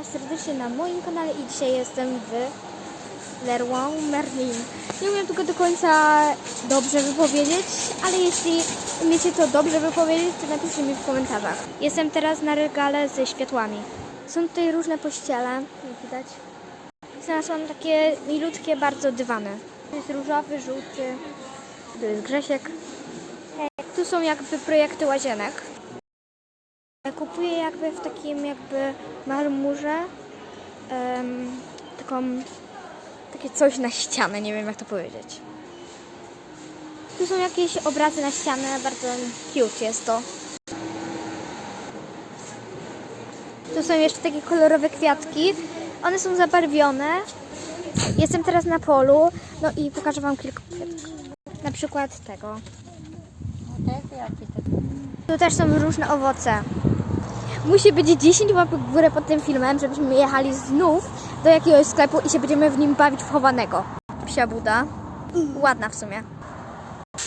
Was serdecznie na moim kanale i dzisiaj jestem w Leroy Merlin. Nie umiem tego do końca dobrze wypowiedzieć, ale jeśli umiecie to dobrze wypowiedzieć, to napiszcie mi w komentarzach. Jestem teraz na regale ze światłami. Są tutaj różne pościele, jak widać. Znalazłam takie milutkie bardzo dywany. Tu jest różowy, żółty, tu jest Grzesiek. Tu są jakby projekty łazienek. Kupuję jakby w takim jakby marmurze em, taką, takie coś na ścianę, nie wiem jak to powiedzieć. Tu są jakieś obrazy na ścianę, bardzo cute jest to. Tu są jeszcze takie kolorowe kwiatki. One są zabarwione. Jestem teraz na polu, no i pokażę Wam kilka kwiatków. Na przykład tego. Tu też są różne owoce. Musi być 10 łapek w górę pod tym filmem, żebyśmy jechali znów do jakiegoś sklepu i się będziemy w nim bawić w chowanego. Psia buda. Ładna w sumie.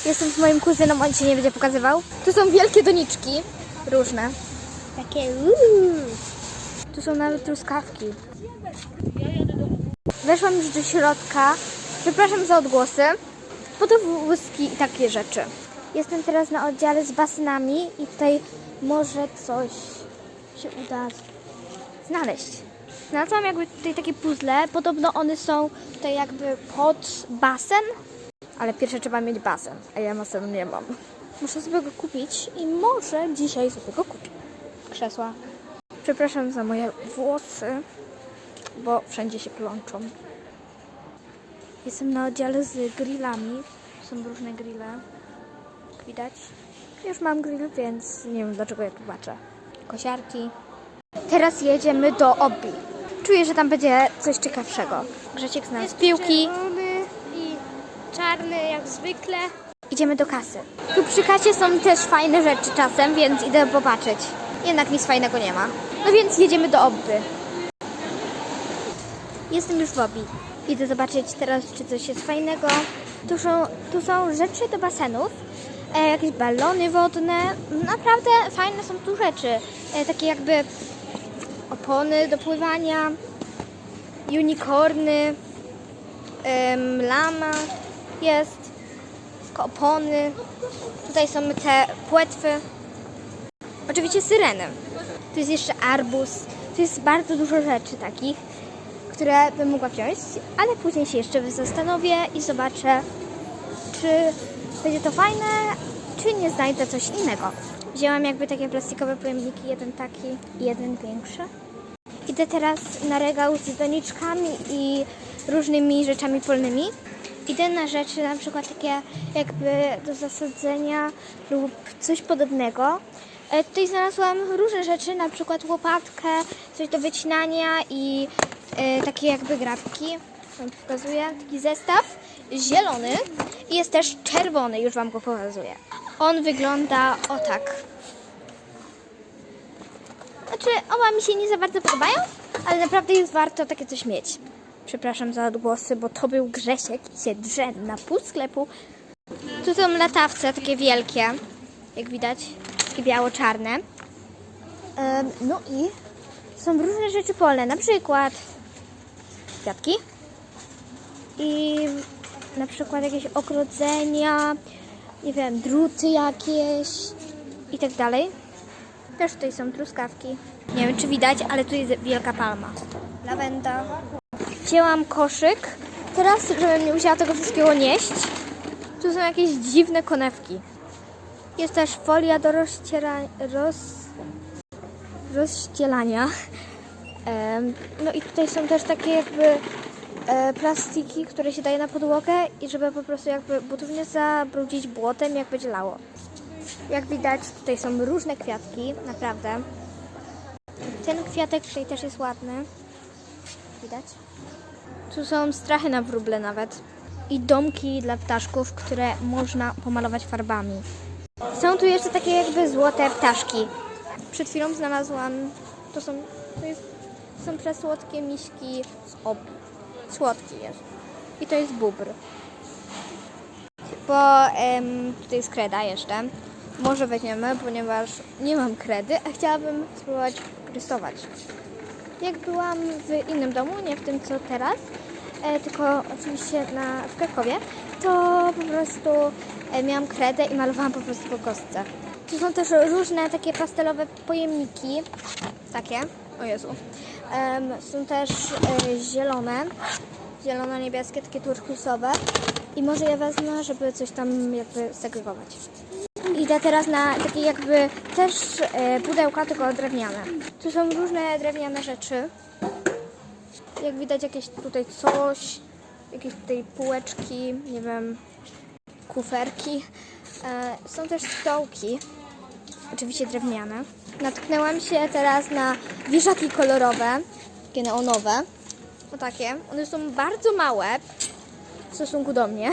Jestem z moim kuzynem, on się nie będzie pokazywał. Tu są wielkie doniczki. Różne. Takie uuu. Tu są nawet truskawki. Weszłam już do środka. Przepraszam za odgłosy. Podwózki i takie rzeczy. Jestem teraz na oddziale z basenami i tutaj może coś się uda znaleźć. Znalazłam jakby tutaj takie puzzle. Podobno one są tutaj jakby pod basen, ale pierwsze trzeba mieć basen, a ja basenu nie mam. Muszę sobie go kupić i może dzisiaj sobie go kupię. Krzesła. Przepraszam za moje włosy, bo wszędzie się plączą. Jestem na oddziale z grillami. Są różne grille. Widać. Już mam grill, więc nie wiem dlaczego ja tu baczę. Kosiarki. Teraz jedziemy do Obi. Czuję, że tam będzie coś ciekawszego. Grzesiek zna z piłki. i czarny jak zwykle. Idziemy do kasy. Tu przy kasie są też fajne rzeczy czasem, więc idę popatrzeć. Jednak nic fajnego nie ma. No więc jedziemy do Obby. Jestem już w Obi. Idę zobaczyć teraz, czy coś jest fajnego. Tu są, tu są rzeczy do basenów. E, jakieś balony wodne. Naprawdę fajne są tu rzeczy. E, takie jakby opony do pływania, unicorny, em, lama jest, opony. Tutaj są te płetwy. Oczywiście syreny. Tu jest jeszcze arbus. Tu jest bardzo dużo rzeczy takich, które bym mogła wziąć, ale później się jeszcze zastanowię i zobaczę, czy będzie to fajne, czy nie znajdę coś innego. Wzięłam jakby takie plastikowe pojemniki, jeden taki i jeden większy. Idę teraz na regał z doniczkami i różnymi rzeczami polnymi. Idę na rzeczy na przykład takie jakby do zasadzenia lub coś podobnego. E, Tutaj znalazłam różne rzeczy, na przykład łopatkę, coś do wycinania i e, takie jakby grabki. Wam pokazuję. Taki zestaw zielony i jest też czerwony, już Wam go pokazuję. On wygląda o tak. Znaczy, oba mi się nie za bardzo podobają, ale naprawdę jest warto takie coś mieć. Przepraszam za odgłosy, bo to był Grzesiek i się drze na pół sklepu. Tu są latawce takie wielkie, jak widać, takie biało-czarne. No i są różne rzeczy polne, na przykład kwiatki i na przykład jakieś ogrodzenia, nie wiem, druty jakieś i tak dalej. Też tutaj są truskawki. Nie wiem, czy widać, ale tu jest wielka palma. Lawenda. Wzięłam koszyk. Teraz, żebym nie musiała tego wszystkiego nieść, tu są jakieś dziwne konewki. Jest też folia do rozciera... roz... rozścielania. No i tutaj są też takie jakby plastiki, które się daje na podłogę i żeby po prostu jakby butów zabrudzić błotem, jak będzie lało. Jak widać, tutaj są różne kwiatki, naprawdę. Ten kwiatek tutaj też jest ładny. Widać? Tu są strachy na wróble nawet. I domki dla ptaszków, które można pomalować farbami. Są tu jeszcze takie jakby złote ptaszki. Przed chwilą znalazłam, to są, to jest, są przesłodkie miśki z ob. Słodki jest. I to jest bubr. Bo em, tutaj jest kreda jeszcze. Może weźmiemy, ponieważ nie mam kredy, a chciałabym spróbować rysować. Jak byłam w innym domu, nie w tym co teraz, e, tylko oczywiście na, w Krakowie, to po prostu e, miałam kredę i malowałam po prostu po kostce. Tu są też różne takie pastelowe pojemniki, takie, o Jezu. Są też e, zielone, zielono-niebieskie, takie turkusowe i może je wezmę, żeby coś tam jakby segregować. Idę teraz na takie jakby też e, pudełka, tylko drewniane. Tu są różne drewniane rzeczy. Jak widać jakieś tutaj coś, jakieś tutaj półeczki, nie wiem, kuferki. E, są też stołki, oczywiście drewniane. Natknęłam się teraz na wieszaki kolorowe, takie neonowe. O takie. One są bardzo małe w stosunku do mnie.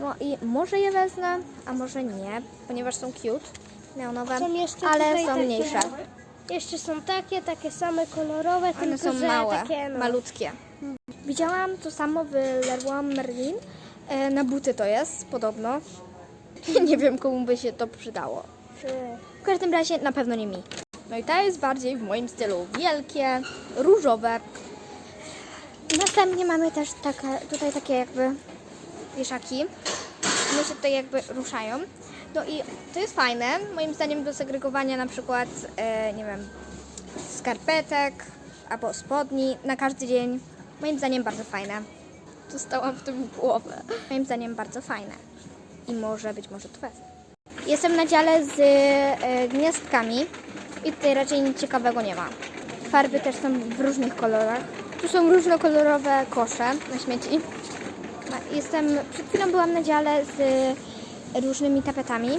No i może je wezmę, a może nie, ponieważ są cute, neonowe, Są ale są mniejsze. Jeszcze są takie, takie same kolorowe, One tylko są że małe, takie no, malutkie. Widziałam to samo w Leroy Merlin. E, na buty to jest, podobno. nie wiem, komu by się to przydało. W każdym razie na pewno nie mi. No i to jest bardziej w moim stylu. Wielkie, różowe. Następnie mamy też takie, tutaj takie jakby wieszaki. One się tutaj jakby ruszają. No i to jest fajne, moim zdaniem do segregowania na przykład, e, nie wiem, skarpetek albo spodni na każdy dzień. Moim zdaniem bardzo fajne. Dostałam w tym głowę. Moim zdaniem bardzo fajne. I może być może to. Jestem na dziale z e, gniazdkami i tutaj raczej nic ciekawego nie ma. Farby też są w różnych kolorach. Tu są różnokolorowe kosze na śmieci. No, Jestem, przed chwilą byłam na dziale z różnymi tapetami.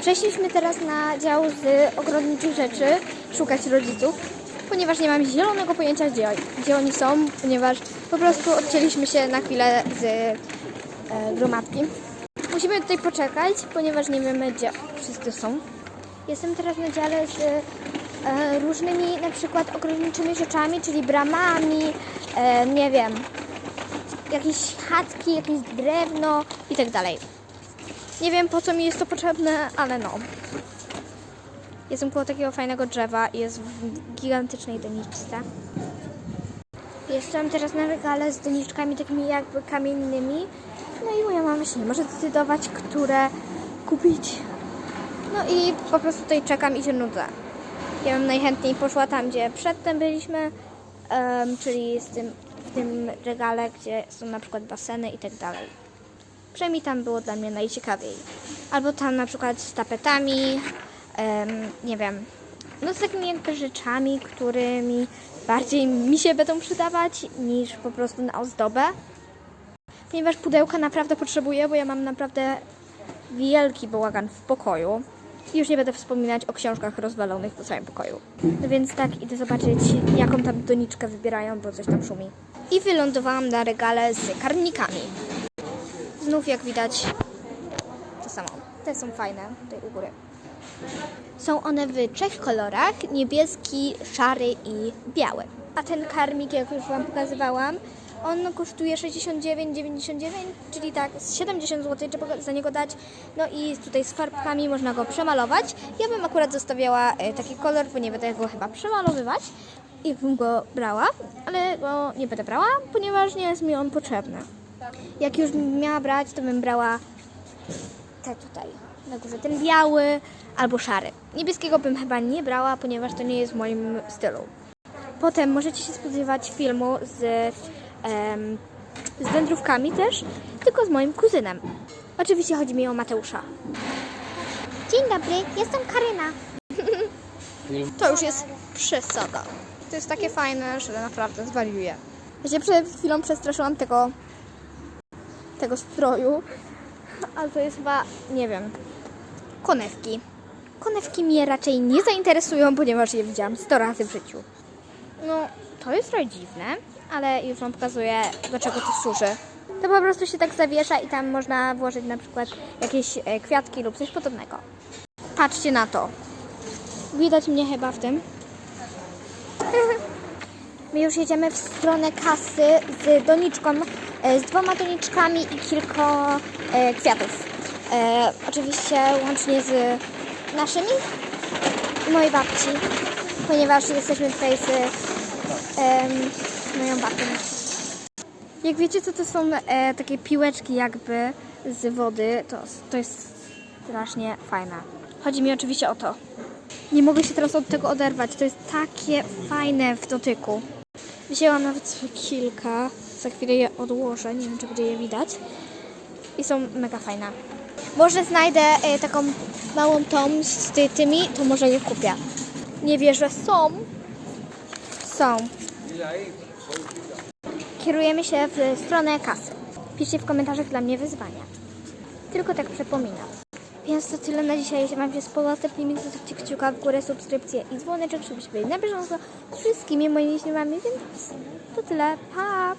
Przeszliśmy teraz na dział z ogrodniczych rzeczy, szukać rodziców, ponieważ nie mam zielonego pojęcia, gdzie, gdzie oni są, ponieważ po prostu odcięliśmy się na chwilę z gromadki. Musimy tutaj poczekać, ponieważ nie wiemy, gdzie wszyscy są. Jestem teraz na dziale z e, różnymi na przykład ogrodniczymi rzeczami, czyli bramami, e, nie wiem, jakieś chatki, jakieś drewno i tak dalej. Nie wiem po co mi jest to potrzebne, ale no. Jestem koło takiego fajnego drzewa i jest w gigantycznej doniczce. Jestem teraz na regale z doniczkami takimi jakby kamiennymi. No i moja mama się nie może zdecydować, które kupić. No i po prostu tutaj czekam i się nudzę. Ja bym najchętniej poszła tam, gdzie przedtem byliśmy, em, czyli z tym, w tym regale, gdzie są na przykład baseny i tak dalej. Przynajmniej tam było dla mnie najciekawiej. Albo tam na przykład z tapetami, em, nie wiem, no z takimi jakby rzeczami, którymi bardziej mi się będą przydawać niż po prostu na ozdobę. Ponieważ pudełka naprawdę potrzebuję, bo ja mam naprawdę wielki bałagan w pokoju. I już nie będę wspominać o książkach rozwalonych po całym pokoju. No więc tak, idę zobaczyć, jaką tam doniczkę wybierają, bo coś tam szumi. I wylądowałam na regale z karmnikami. Znów jak widać to samo. Te są fajne, tutaj u góry. Są one w trzech kolorach, niebieski, szary i biały. A ten karmik, jak już Wam pokazywałam, on kosztuje 69,99, czyli tak z 70 zł trzeba za niego dać. No i tutaj z farbkami można go przemalować. Ja bym akurat zostawiała e, taki kolor, bo nie będę go chyba przemalowywać. I bym go brała, ale go nie będę brała, ponieważ nie jest mi on potrzebny. Jak już miała brać, to bym brała te tutaj na górze, ten biały albo szary. Niebieskiego bym chyba nie brała, ponieważ to nie jest w moim stylu. Potem możecie się spodziewać filmu z, z wędrówkami też, tylko z moim kuzynem. Oczywiście chodzi mi o Mateusza. Dzień dobry, jestem Karyna. To już jest przesada. To jest takie fajne, że naprawdę zwariuję. Ja się przed chwilą przestraszyłam tego, tego stroju, ale to jest chyba, nie wiem, konewki. Konewki mnie raczej nie zainteresują, ponieważ je widziałam 100 razy w życiu. No, to jest trochę dziwne, ale już Wam pokazuję, do czego to służy. To po prostu się tak zawiesza i tam można włożyć na przykład jakieś e, kwiatki lub coś podobnego. Patrzcie na to. Widać mnie chyba w tym. My już jedziemy w stronę kasy z doniczką, e, z dwoma doniczkami i kilka e, kwiatów. Oczywiście łącznie z naszymi mojej babci. ponieważ jesteśmy tutaj z em, Jak wiecie, co to są e, takie piłeczki jakby z wody, to, to jest strasznie fajne. Chodzi mi oczywiście o to. Nie mogę się teraz od tego oderwać. To jest takie fajne w dotyku. Wzięłam nawet kilka. Za chwilę je odłożę. Nie wiem, czy będzie je widać. I są mega fajne. Może znajdę e, taką małą tą z ty, tymi, to może je kupię. Nie wierzę, są. Są. Kierujemy się w stronę kasy. Piszcie w komentarzach dla mnie wyzwania. Tylko tak przypominam. Więc to tyle na dzisiaj. Jeśli Wam się spodobał ten filmik, zostawcie kciuka w górę, subskrypcję i dzwoneczek, żebyście byli na bieżąco z wszystkimi moimi filmami. Więc to tyle. Pa!